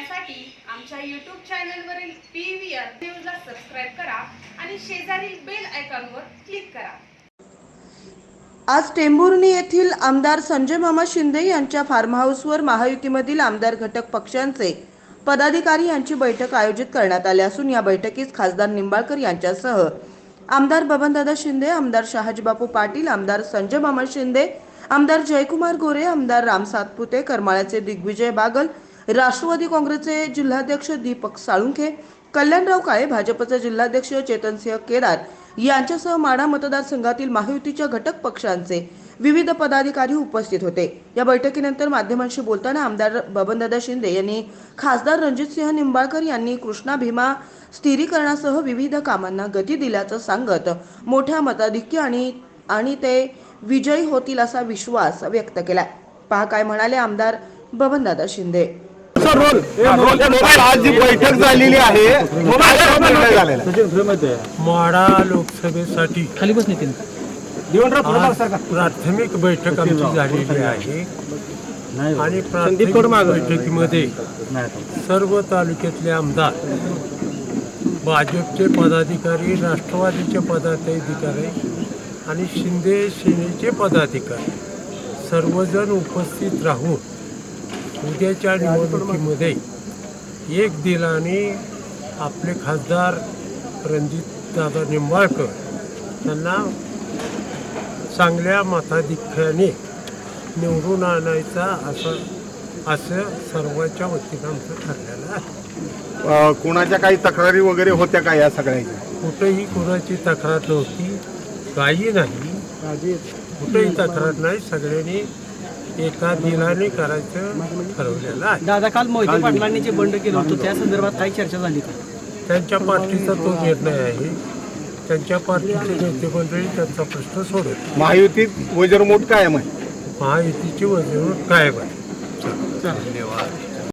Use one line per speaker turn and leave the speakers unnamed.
पाहण्यासाठी आमच्या यूट्यूब चॅनलवरील पी व्ही आर न्यूजला सबस्क्राईब करा आणि शेजारील बेल आयकॉनवर क्लिक करा.
आज टेंभुर्णी येथील आमदार संजय मामा शिंदे यांच्या फार्म हाऊसवर महायुतीमधील आमदार घटक पक्षांचे पदाधिकारी यांची बैठक आयोजित करण्यात आली असून या बैठकीस खासदार निंबाळकर यांच्यासह आमदार बबनदादा शिंदे आमदार शहाजीबापू पाटील आमदार संजय मामा शिंदे आमदार जयकुमार गोरे आमदार राम सातपुते करमाळ्याचे दिग्विजय बागल राष्ट्रवादी काँग्रेसचे जिल्हाध्यक्ष दीपक साळुंखे कल्याणराव काळे भाजपचे जिल्हाध्यक्ष चेतनसिंह केदार यांच्यासह माढा मतदारसंघातील महायुतीच्या घटक पक्षांचे विविध पदाधिकारी उपस्थित होते. या बैठकीनंतर माध्यमांशी बोलताना आमदार बबनदादा शिंदे यांनी खासदार रणजितसिंह निंबाळकर यांनी कृष्णा भीमा स्थिरीकरणासह विविध कामांना गती दिल्याचं सांगत मोठ्या मताधिक्य आणि आणि ते विजयी होतील असा विश्वास व्यक्त केला पहा काय म्हणाले आमदार बबनदादा शिंदे.
आज जी बैठक झालेली आहे?
माढा लोकसभेसाठी
खाली बस नितीन.
आज प्राथमिक बैठक आमची झालेली आहे. आणि प्राथमिक बैठकीमध्ये सर्व तालुक्यातले आमदार भाजपचे पदाधिकारी राष्ट्रवादीचे पदाधिकारी आणि शिंदे सेनेचे पदाधिकारी सर्वजण उपस्थित राहून उद्याच्या निवडणुकीमध्ये एक दिलाने आपले खासदार रणजित दादा निंबाळकर यांना चांगल्या मताधिक्याने निवडून आणायचा असं असं सर्वांच्या वतीनं आमचं ठरलेलं आहे.
कोणाच्या काही तक्रारी वगैरे होत्या का या सगळ्यांच्या?
कुठेही कुणाची तक्रार नव्हती काही नाही. कुठेही तक्रार नाही सगळ्यांनी एका दिलाने करायचं ठरवलेलं आहे.
दादा काल मोहिते पाटलांनी जे बंड केलं होतं त्या संदर्भात काही चर्चा झाली का?
त्यांच्या पार्टीचा तो निर्णय आहे. त्यांच्या पार्टीचे नेते मंडळी त्यांचा प्रश्न सोडत
महायुतीत वजरमोट कायम आहे.
महायुतीची वजन कायम आहे. धन्यवाद